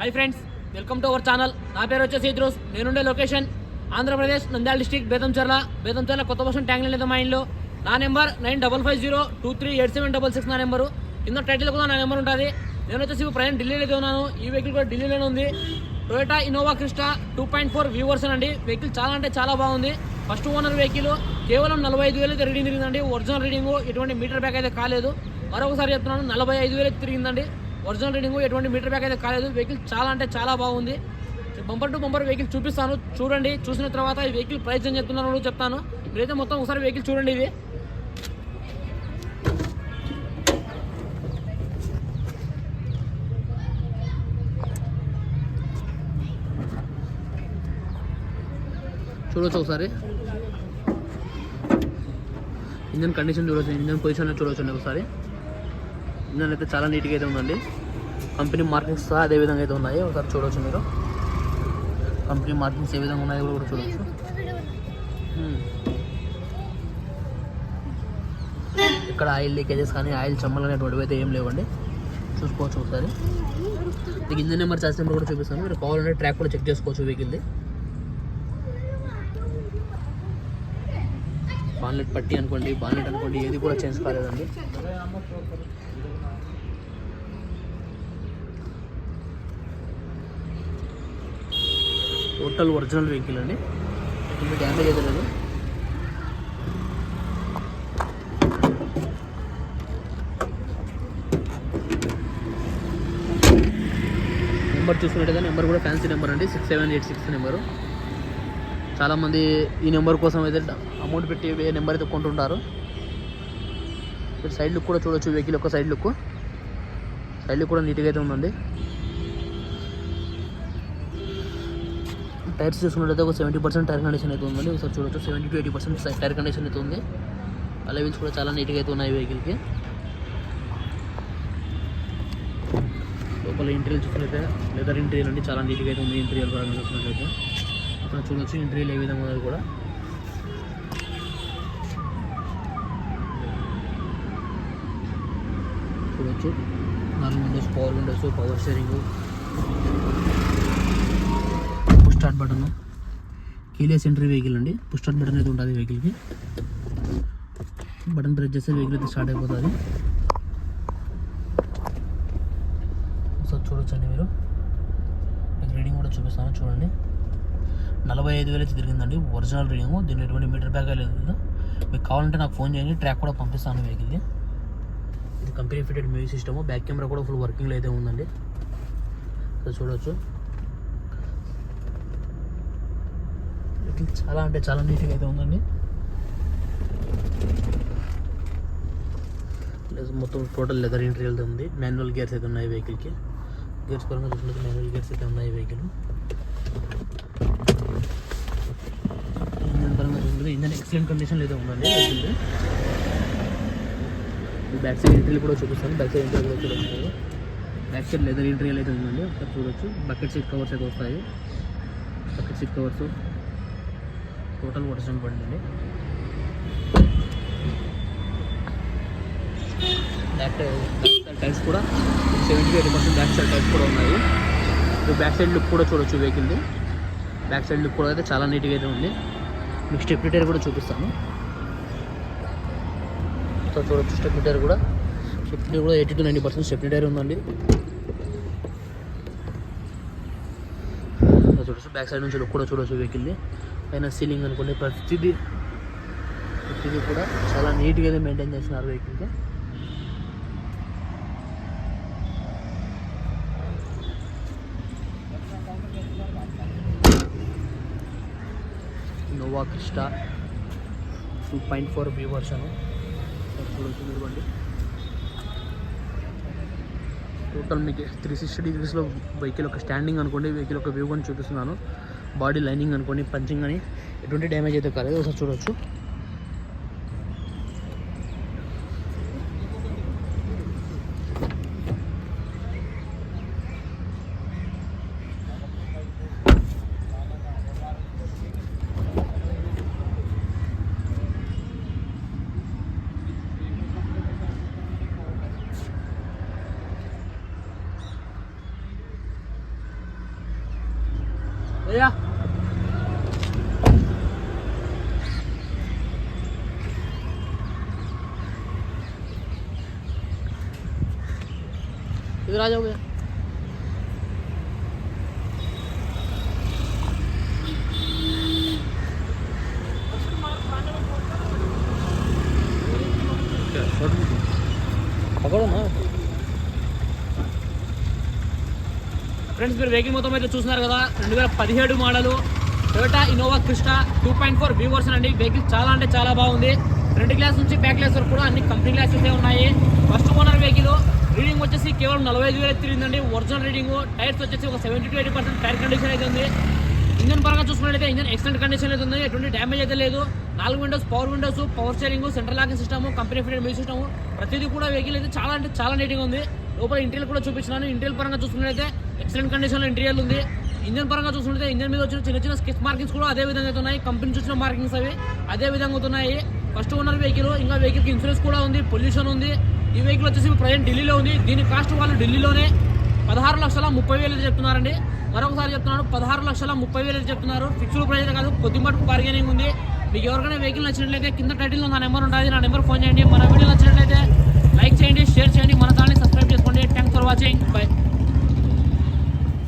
Hi friends welcome to our channel నా పేరు వచ్చేసి ఇద్రోస్. నేనుండే లొకేషన్ ఆంధ్రప్రదేశ్ నంద్యాల డిస్టిక్ బేతంచెర్ల బేతంచెర్ల కొత్త బస్సు ట్యాంక్ లేదా మా ఇంట్లో నా number nine double five zero two three eight seven double six నా నెంబరు. కింద టైటిల్ కూడా నా నెంబర్ ఉంటుంది. నేను వచ్చేసి ఇప్పుడు ఢిల్లీలో అయితే ఉన్నాను. ఈ వెహికల్ కూడా ఢిల్లీలోనే ఉంది. Toyota Innova Crysta two point four viewers అండి వెహికల్ చాలా అంటే చాలా బాగుంది. ఫస్ట్ ఓనర్ వెహికల్ కేవలం నలభై ఐదు వేలు అయితే రీడింగ్ తిరిగిందండి ఒరిజినల్ రీడింగ్ ఎటువంటి మీటర్ బ్యాక్ అయితే కాలేదు. మరొకసారి చెప్తున్నాను నలభై ఐదు వేలు తిరిగిందండి. ఒరిజినల్ రీడింగ్ ఎటువంటి మీటర్ బ్యాక్ అయితే కాలేదు. వెహికల్ చాలా అంటే చాలా బాగుంది. బంపర్ టు బంపర్ వెహికల్ చూపిస్తాను. చూడండి. చూసిన తర్వాత ఈ వెహికల్ ప్రైస్ ఏం చెప్తున్నాను కూడా చెప్తాను. మీరైతే మొత్తం ఒకసారి వెహికల్ చూడండి ఇవి. చూడొచ్చు ఒకసారి. ఇంజన్ కండిషన్ చూడొచ్చు. ఇంజన్ పొజిషన్ చూడొచ్చు ఒకసారి. ఇంజన్ అయితే చాలా నీట్గా అయితే ఉందండి. కంపెనీ మార్కింగ్స్ సహా అదే విధంగా అయితే ఉన్నాయి. ఒకసారి చూడవచ్చు మీరు. కంపెనీ మార్కింగ్స్ ఏ విధంగా ఉన్నాయో కూడా చూడొచ్చు. Hmm. ఇక్కడ ఆయిల్ లీకేజెస్ కానీ ఆయిల్ చెమ్మలు అనేటువంటివి అయితే ఏం లేవండి. చూసుకోవచ్చు ఒకసారి. మీకు ఇంజన్ నెంబర్ చార్జ్ నెంబర్ కూడా చూపిస్తాను. మీరు కావాలంటే ట్రాక్ కూడా చెక్ చేసుకోవచ్చు వెహికల్ది బాన్లెట్ పట్టి అనుకోండి బాన్లెట్ అనుకోండి ఏది కూడా చేంజ్ కాలేదండి. టోటల్ ఒరిజినల్ వెహికల్ అండి. ఎటువంటి డ్యామేజ్ అయితే లేదు. నెంబర్ చూసుకున్నట్టుగా నెంబర్ కూడా ఫ్యాన్సీ నెంబర్ అండి. Six seven eight six number చాలామంది ఈ నెంబర్ కోసం అయితే అమౌంట్ పెట్టి ఏ నెంబర్ అయితే కొంటుంటారు. సైడ్ లుక్ కూడా చూడొచ్చు వెహికల్ యొక్క సైడ్ లుక్ సైడ్ లుక్ కూడా నీట్గా అయితే ఉందండి. టైర్స్ చూసుకున్నట్లయితే ఒక సెవెంటీ పర్సెంట్ టైర్ కండిషన్ అయితే ఉందండి. ఒకసారి చూడొచ్చు. Seventy to eighty percent tyre condition అయితే ఉంది. అలా వీల్స్ కూడా చాలా నీట్గా అయితే ఉన్నాయి వెహికల్కి. లోపల ఇంటీరియల్ చూసినట్లయితే లెదర్ ఇంటీరియల్ అండి. చాలా నీట్గా అయితే ఉంది ఇంటీరియల్ పరంగా చూసినట్లయితే. అక్కడ చూడొచ్చు ఇంటీరియల్ ఏ విధంగా ఉన్నది కూడా. చూడొచ్చు. నాలుగు windows power windows power steering start button keyless entry vehicle అండి. పుష్ స్టార్ట్ బటన్ అయితే ఉంటుంది వెహికల్కి బటన్ ప్రెస్ చేస్తే వెహికల్ అయితే స్టార్ట్ అయిపోతుంది. ఒకసారి చూడొచ్చండి మీరు. మీకు రీడింగ్ కూడా చూపిస్తాను చూడండి. నలభై ఐదు వేలు అయితే తిరిగిందండి. ఒరిజినల్ రీడింగ్ దీని ఎటువంటి మీటర్ బ్యాగ్ లేదు. మీకు కావాలంటే నాకు ఫోన్ చేయండి. ట్రాక్ కూడా పంపిస్తాను వెహికల్కి ఇది company fitted music system back camera కూడా ఫుల్ వర్కింగ్లో అయితే ఉందండి. సో వెహికల్ చాలా అంటే చాలా నీట్గా అయితే ఉందండి. మొత్తం టోటల్ లెదర్ ఇంటీరియల్ ఉంది. మాన్యువల్ గేర్స్ అయితే ఉన్నాయి వెహికల్కి. గేర్స్ పరంగా చూసినట్టు మాన్యువల్ గేర్స్ అయితే ఉన్నాయి వెహికల్. ఇంజన్ పరంగా చూసినట్టు ఇంజన్ ఎక్సలెంట్ కండిషన్లో అయితే ఉందండి. వెహికల్ బ్యాక్ సైడ్ ఇంటీరియల్ కూడా చూపిస్తాను. బ్యాక్ సైడ్ ఇంటీరియల్ కూడా చూపిస్తాను. బ్యాక్ సైడ్ లెదర్ ఇంటీరియల్ అయితే ఉందండి. ఒకసారి చూడొచ్చు. బకెట్ సీట్ కవర్స్ అయితే వస్తాయి. Bucket seat covers. Total original బండి అండి బ్యాక్ సైడ్ టైల్స్ కూడా seventy eighty percent back side tyres కూడా ఉన్నాయి. ఇప్పుడు బ్యాక్ సైడ్ లుక్ కూడా చూడొచ్చు వెహికల్ది బ్యాక్ సైడ్ లుక్ కూడా అయితే చాలా నీట్గా అయితే ఉంది. మీకు స్టెప్ టైర్ కూడా చూపిస్తాను. సో చూడొచ్చు స్టెప్ టైర్ కూడా. స్టెప్ టైర్ కూడా eighty to ninety percent step tyre ఉందండి. చూడొచ్చు బ్యాక్ సైడ్ నుంచి లుక్ కూడా చూడొచ్చు వెహికల్ది పైన సీలింగ్ అనుకోండి ప్రతిదీ ప్రతిదీ కూడా చాలా నీట్గా అయితే మెయింటైన్ చేస్తున్నారు వెహికల్కి Innova Crysta two point four view version చూడొచ్చు బండి టోటల్ మీకు త్రీ సిక్స్టీ డిగ్రీస్లో వెహికల్ ఒక స్టాండింగ్ అనుకోండి వెహికల్ ఒక వ్యూ అని చూపిస్తున్నాను. బాడీ లైనింగ్ అనుకోండి పంచింగ్ అని ఎటువంటి డ్యామేజ్ అయితే కాలేదు ఒకసారి చూడొచ్చు Yeah. इधर आ जाओ भैया పకడో నా ఫ్రెండ్స్ మీరు వెహికల్ మొత్తం అయితే చూస్తున్నారు కదా రెండు వేల పదిహేడు model Toyota Innova Crysta two point four B version అండి వెహికల్ చాలా అంటే చాలా బాగుంది ఫ్రంట్ గ్లాస్ నుంచి బ్యాక్ గ్లాస్ వరకు కూడా అన్ని కంపెనీ గ్లాసెస్ ఉన్నాయి ఫస్ట్ ఓనర్ వెహికల్ రీడింగ్ వచ్చేసి కేవలం నలభై ఐదు వేలు తిరిగిందండి ఒరిజినల్ రీడింగ్. టైర్స్ వచ్చేసి ఒక seventy to eighty percent tyre condition అయితే ఉంది. ఇంజన్ పరంగా చూసుకున్నట్లయితే ఇంజన్ ఎక్సలెంట్ కండిషన్ అయితే ఉంది. ఎటువంటి డ్యామేజ్ అయితే లేదు. నాలుగు windows power windows power steering central locking system company fitted music system ప్రతిదీ కూడా వెహికల్ అయితే చాలా అంటే చాలా నీట్గా ఉంది. లోపల ఇంటీరియల్ కూడా చూపించినాను ఇంటీరియల్ పరంగా చూసుకున్నట్లయితే ఎక్సలెంట్ కండిషన్లో ఇంటీరియల్ ఉంది. ఇంజన్ పరంగా చూసుకుంటే ఇంజన్ మీద వచ్చిన చిన్న చిన్న స్కెచ్ మార్కింగ్స్ కూడా అదే విధంగా అయితే ఉన్నాయి. కంపెనీ చూసిన మార్కింగ్స్ అవి అదే విధంగా అవుతున్నాయి ఫస్ట్ ఓనర్ వెహికల్ ఇంకా వెహికల్కి ఇన్సూరెన్స్ కూడా ఉంది. పొల్యూషన్ ఉంది. ఈ వెహికల్ వచ్చేసి ప్రజెంట్ ఢిల్లీలో ఉంది. దీని కాస్ట్ వాళ్ళు ఢిల్లీలోనే పదహారు లక్షల ముప్పై వేలు చెప్తున్నారండి. మరొకసారి చెప్తున్నాను పదహారు లక్షల ముప్పై వేలు చెప్తున్నారు. ఫిక్స్డ్ ప్రైస్ కాదు కొద్ది మటుకు బార్గెనింగ్ ఉంది. మీకు ఎవరికైనా వెహికల్ నచ్చినట్లయితే కింద టైటిల్లో నా నెంబర్ ఉంటుంది నా నెంబర్ ఫోన్ చేయండి. మన వీడియో నచ్చినట్లయితే లైక్ చేయండి షేర్ చేయండి. మన ఛానల్ని సబ్స్క్రైబ్ చేసుకోండి. Thanks for watching bye